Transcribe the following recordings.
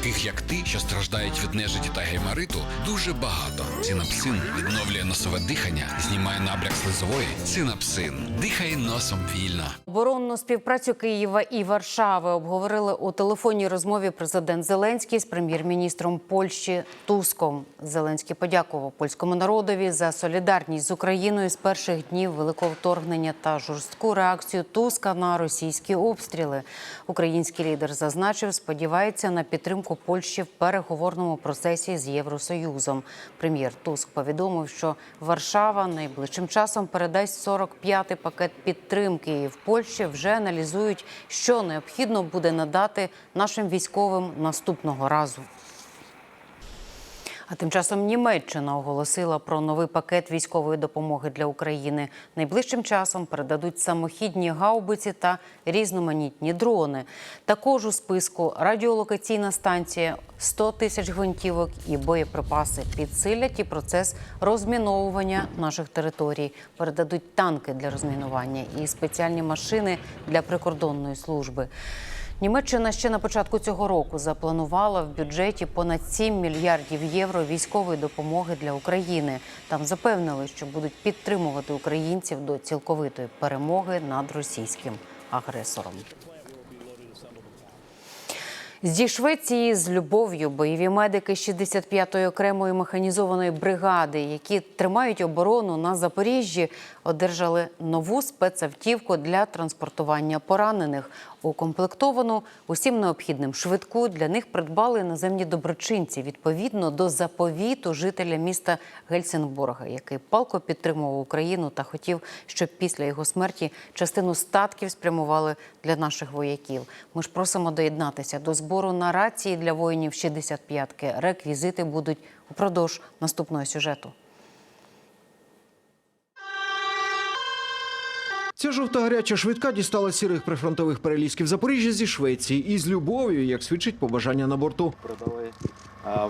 Таких як ти, що страждають від нежиті та геймариту, дуже багато. Цинапсин відновлює носове дихання, знімає набряк слизової. Цинапсин. Дихай носом вільно. Оборонну співпрацю Києва і Варшави обговорили у телефонній розмові президент Зеленський з прем'єр-міністром Польщі Туском. Зеленський подякував польському народові за солідарність з Україною з перших днів великого вторгнення та жорстку реакцію Туска на російські обстріли. Український лідер зазначив, сподівається на підтримку Польщі в переговорному процесі з Євросоюзом. Прем'єр Туск повідомив, що Варшава найближчим часом передасть 45-й пакет підтримки. І в Польщі вже аналізують, що необхідно буде надати нашим військовим наступного разу. А тим часом Німеччина оголосила про новий пакет військової допомоги для України. Найближчим часом передадуть самохідні гаубиці та різноманітні дрони. Також у списку радіолокаційна станція, 100 тисяч гвинтівок і боєприпаси підсилять і процес розміновування наших територій. Передадуть танки для розмінування і спеціальні машини для прикордонної служби. Німеччина ще на початку цього року запланувала в бюджеті понад 7 мільярдів євро військової допомоги для України. Там запевнили, що будуть підтримувати українців до цілковитої перемоги над російським агресором. Зі Швеції з любов'ю бойові медики 65-ї окремої механізованої бригади, які тримають оборону на Запоріжжі, одержали нову спецавтівку для транспортування поранених. Укомплектовану усім необхідним швидку для них придбали іноземні доброчинці відповідно до заповіту жителя міста Гельсінгборга, який палко підтримував Україну та хотів, щоб після його смерті частину статків спрямували для наших вояків. Ми ж просимо доєднатися до збору на рації для воїнів 65-ки. Реквізити будуть упродовж наступного сюжету. Ця жовта гаряча швидка дістала сірих прифронтових перелісків Запоріжжя зі Швеції і з любов'ю, як свідчить побажання на борту. Продали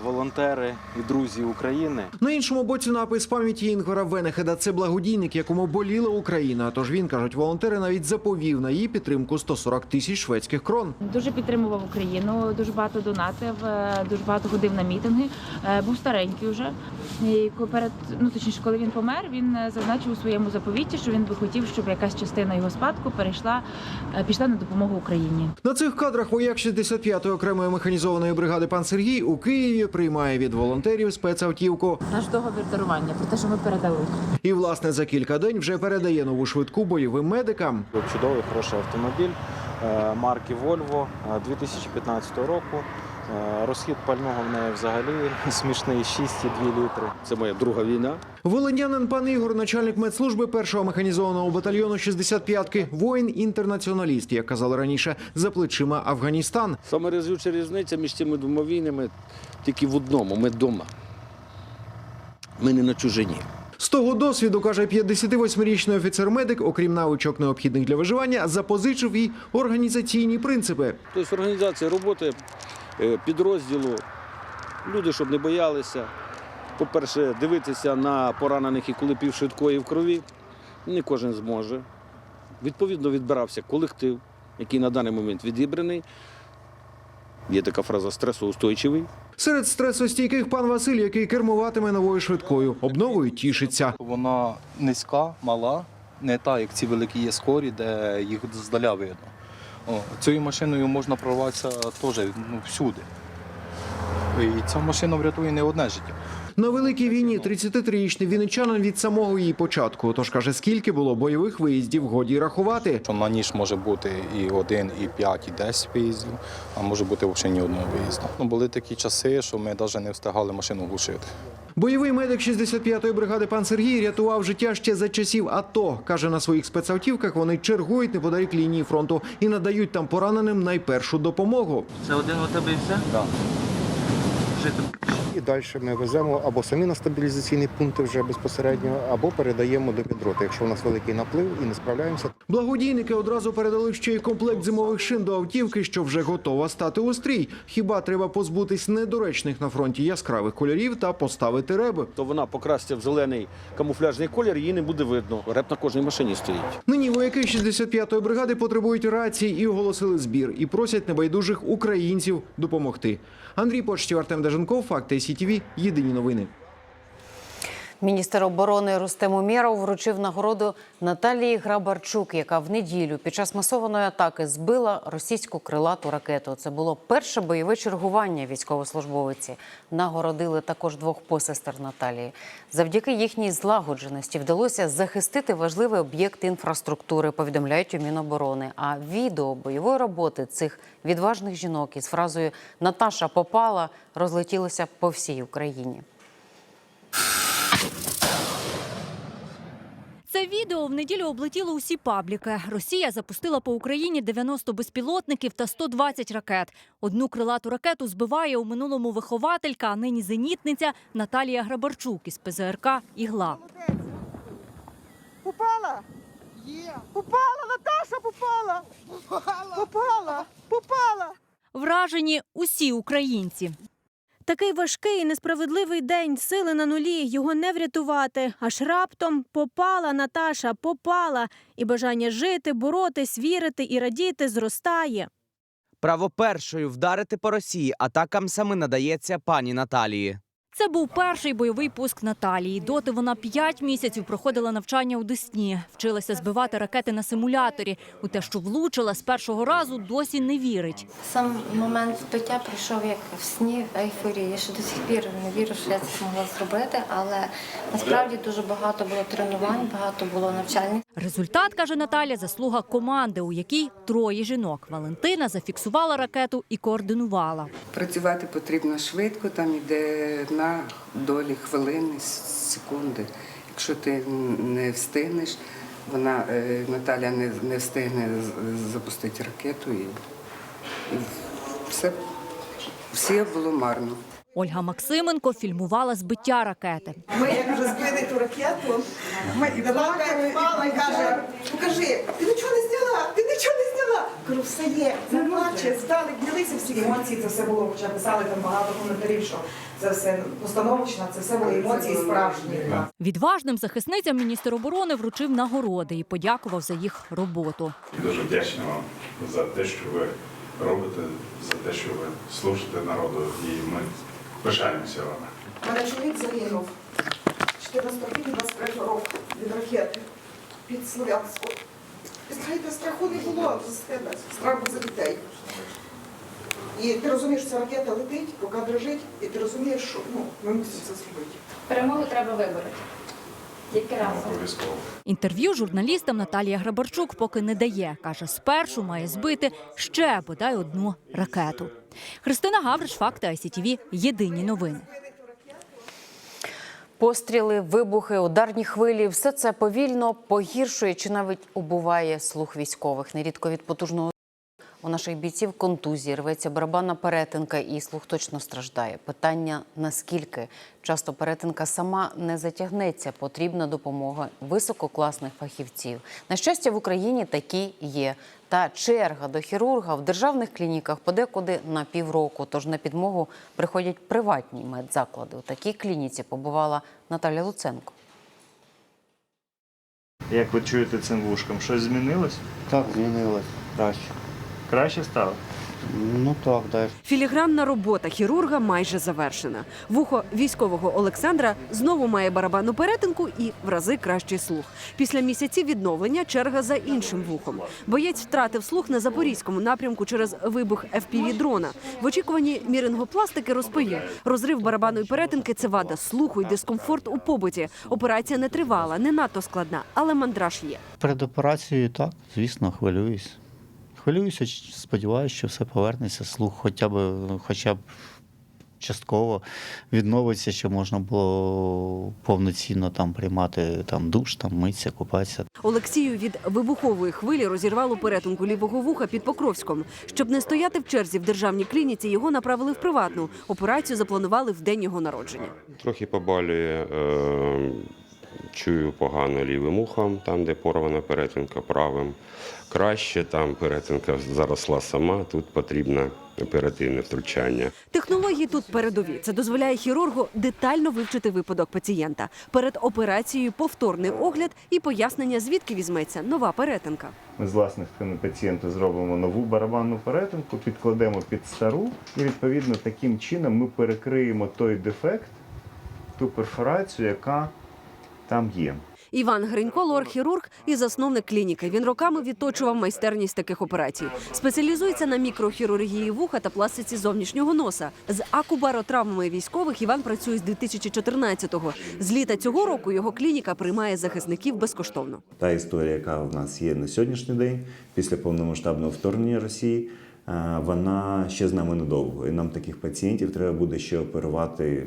волонтери і друзі України. На іншому боці напис пам'яті Інгора Венехеда. Це благодійник, якому боліла Україна. Тож він кажуть, волонтери навіть заповів на її підтримку 140 тисяч шведських крон. Дуже підтримував Україну, дуже багато донатив, е, дуже багато ходив на мітинги. Е, Був старенький вже. І перед ну точніше, коли він помер, він е, зазначив у своєму заповіті, що він би хотів, щоб якась частина його спадку перейшла, пішла на допомогу Україні. На цих кадрах вояк 65-ї окремої механізованої бригади пан Сергій у Києві приймає від волонтерів спецавтівку. Наш договір дарування про те, що ми передали. І, власне, за кілька день вже передає нову швидку бойовим медикам. Чудовий, хороший автомобіль е, марки Volvo е, 2015 року. Е, Розхід пального в неї взагалі смішний 6,2 літри. Це моя друга війна. Волинянин пан Ігор, начальник медслужби першого механізованого батальйону 65-ки, воїн-інтернаціоналіст, як казали раніше, за плечима Афганістан. Саме розвивча різниця між цими двома війнами тільки в одному. Ми вдома. Ми не на чужині. З того досвіду, каже 58-річний офіцер-медик, окрім навичок необхідних для виживання, запозичив і організаційні принципи. Тобто організація роботи е, підрозділу, люди, щоб не боялися. По-перше, дивитися на поранених і коли півшвидкої в крові, не кожен зможе. Відповідно, відбирався колектив, який на даний момент відібраний. Є така фраза стресоустойчивий. Серед стресостійких пан Василь, який кермуватиме новою швидкою, обновою тішиться. Вона низька, мала, не та, як ці великі є скорі, де їх здаля видно. О, цією машиною можна прорватися теж ну, всюди. І ця машина врятує не одне життя. На великій війні 33-річний вінничанин від самого її початку. Тож каже, скільки було бойових виїздів, годі рахувати. Що на ніж може бути і один, і п'ять, і десять виїздів, а може бути взагалі ні одного виїзду. Ну, були такі часи, що ми навіть не встигали машину глушити. Бойовий медик 65-ї бригади пан Сергій рятував життя ще за часів АТО. Каже, на своїх спецавтівках вони чергують неподалік лінії фронту і надають там пораненим найпершу допомогу. Це один у тебе і все? Да. Жити І далі ми веземо або самі на стабілізаційні пункти вже безпосередньо, або передаємо до підроти, якщо у нас великий наплив і не справляємося. Благодійники одразу передали ще й комплект зимових шин до автівки, що вже готова стати у стрій. Хіба треба позбутись недоречних на фронті яскравих кольорів та поставити реби? То вона покрасться в зелений камуфляжний колір, її не буде видно. Реп на кожній машині стоїть. Нині вояки 65-ї бригади потребують рацій і оголосили збір. І просять небайдужих українців допомогти. Андрій Почтів, Артем Деженков, Факти СІТВ. Єдині новини. Міністр оборони Рустем Умєров вручив нагороду Наталії Грабарчук, яка в неділю під час масованої атаки збила російську крилату ракету. Це було перше бойове чергування військовослужбовиці. Нагородили також двох посестер Наталії. Завдяки їхній злагодженості вдалося захистити важливий об'єкт інфраструктури. Повідомляють у Міноборони. А відео бойової роботи цих відважних жінок із фразою Наташа попала розлетілося по всій Україні. Відео в неділю облетіло усі пабліки. Росія запустила по Україні 90 безпілотників та 120 ракет. Одну крилату ракету збиває у минулому вихователька, а нині зенітниця Наталія Грабарчук із ПЗРК «Ігла». Попала? Є. Попала, Наташа попала. Попала. Попала. Попала. Вражені усі українці. Такий важкий і несправедливий день, сили на нулі, його не врятувати. Аж раптом попала Наташа, попала, і бажання жити, боротись, вірити і радіти зростає. Право першою вдарити по Росії атакам саме надається пані Наталії. Це був перший бойовий пуск Наталії. Доти вона п'ять місяців проходила навчання у Десні. Вчилася збивати ракети на симуляторі. У те, що влучила з першого разу, досі не вірить. Сам момент збиття прийшов як в сні в ейфорії. Я ще до сих пір не вірю, що я це змогла зробити, але насправді дуже багато було тренувань, багато було навчальних. Результат, каже Наталя, заслуга команди, у якій троє жінок. Валентина зафіксувала ракету і координувала. Працювати потрібно швидко, там іде на долі хвилини, секунди. Якщо ти не встигнеш, вона е, Наталя не, не встигне запустити ракету і, і все, все було марно. Ольга Максименко фільмувала збиття ракети. Ми як вже збили ту ракету, ми і впала і каже, покажи, ти нічого не зняла, ти нічого не зняла. Кажу, все є, не плаче, здали, ділися всі емоції, це все було, хоча писали там багато коментарів, що це все постановочно, це все були емоції справжні. Відважним захисницям міністр оборони вручив нагороди і подякував за їх роботу. Дуже вдячний вам за те, що ви робите, за те, що ви служите народу, і ми пишаємося вами. Мене чоловік загинув 14 квітня 23 року від ракети під Слов'янську. І знаєте, страху не було з тебе, страху за дітей. І ти розумієш, що ця ракета летить, рука дрожить, і ти розумієш, що ну, ми мусимо це зробити. Перемогу треба вибороти. Тільки разом. Інтерв'ю журналістам Наталія Грабарчук поки не дає. Каже, спершу має збити ще бодай одну ракету. Христина Гавриш, факти ICTV, Єдині новини. Постріли, вибухи, ударні хвилі все це повільно погіршує чи навіть убиває слух військових. Нерідко від потужного у наших бійців контузії, рветься барабанна перетинка і слух точно страждає. Питання наскільки часто перетинка сама не затягнеться, потрібна допомога висококласних фахівців. На щастя, в Україні такі є. Та черга до хірурга в державних клініках подекуди на півроку. Тож на підмогу приходять приватні медзаклади. У такій клініці побувала Наталя Луценко. Як ви чуєте цим вушком? Щось змінилось? Так, змінилось краще. Краще стало? Ну так, далі. Філігранна робота хірурга майже завершена. Вухо військового Олександра знову має барабанну перетинку і в рази кращий слух. Після місяців відновлення черга за іншим вухом. Боєць втратив слух на запорізькому напрямку через вибух fpv дрона. В очікуванні мірингопластики розповів, розрив барабанної перетинки це вада слуху і дискомфорт у побуті. Операція не тривала, не надто складна, але мандраж є. Перед операцією так, звісно, хвилююсь. Хвилююся, сподіваюся, що все повернеться, слух хоча б, хоча б частково відновиться, щоб можна було повноцінно там приймати там душ, там митися, купатися. Олексію від вибухової хвилі розірвало перетинку лівого вуха під Покровськом. Щоб не стояти в черзі в державній клініці, його направили в приватну. Операцію запланували в день його народження. Трохи побалює, е, чую погано лівим ухом, там, де порвана перетинка правим. Краще там перетинка заросла сама, тут потрібне оперативне втручання. Технології тут передові. Це дозволяє хірургу детально вивчити випадок пацієнта. Перед операцією повторний огляд і пояснення, звідки візьметься нова перетинка. Ми з власних тканин пацієнту зробимо нову барабанну перетинку, підкладемо під стару, і відповідно таким чином ми перекриємо той дефект, ту перфорацію, яка там є. Іван Гринько, лор-хірург і засновник клініки. Він роками відточував майстерність таких операцій. Спеціалізується на мікрохірургії вуха та пластиці зовнішнього носа. З акубаротравмами військових Іван працює з 2014-го. З літа цього року його клініка приймає захисників безкоштовно. Та історія, яка в нас є на сьогоднішній день, після повномасштабного вторгнення Росії, е, вона ще з нами недовго. І нам таких пацієнтів треба буде ще оперувати,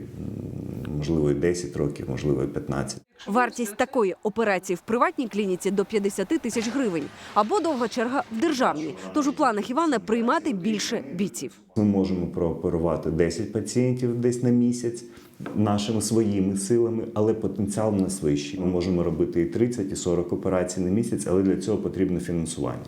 можливо, і 10 років, можливо, і 15. Вартість такої операції в приватній клініці до 50 тисяч гривень або довга черга в державній. Тож у планах Івана приймати більше бійців. Ми можемо прооперувати 10 пацієнтів десь на місяць нашими своїми силами, але потенціал в нас вищий. Ми можемо робити і 30, і 40 операцій на місяць, але для цього потрібно фінансування.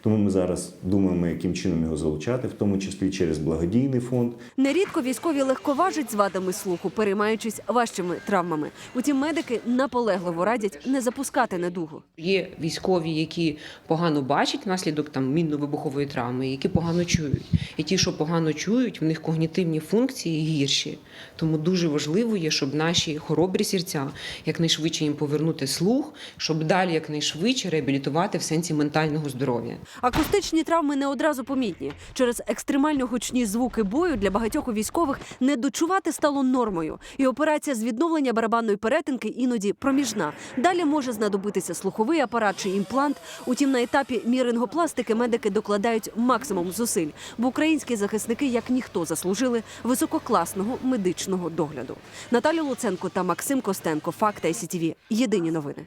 Тому ми зараз думаємо, яким чином його залучати, в тому числі через благодійний фонд. Нерідко військові легковажать з вадами слуху, переймаючись важчими травмами. Утім, медики наполегливо радять не запускати недугу. Є військові, які погано бачать внаслідок там мінно-вибухової травми, які погано чують. І ті, що погано чують, в них когнітивні функції гірші. Тому дуже важливо є, щоб наші хоробрі серця якнайшвидше їм повернути слух, щоб далі якнайшвидше реабілітувати в сенсі ментального здоров'я. Акустичні травми не одразу помітні. Через екстремально гучні звуки бою для багатьох військових не дочувати стало нормою. І операція з відновлення барабанної перетинки іноді проміжна. Далі може знадобитися слуховий апарат чи імплант. Утім, на етапі мірингопластики медики докладають максимум зусиль, бо українські захисники, як ніхто, заслужили висококласного медичного догляду. Наталя Луценко та Максим Костенко. Факти СІТВ. Єдині новини.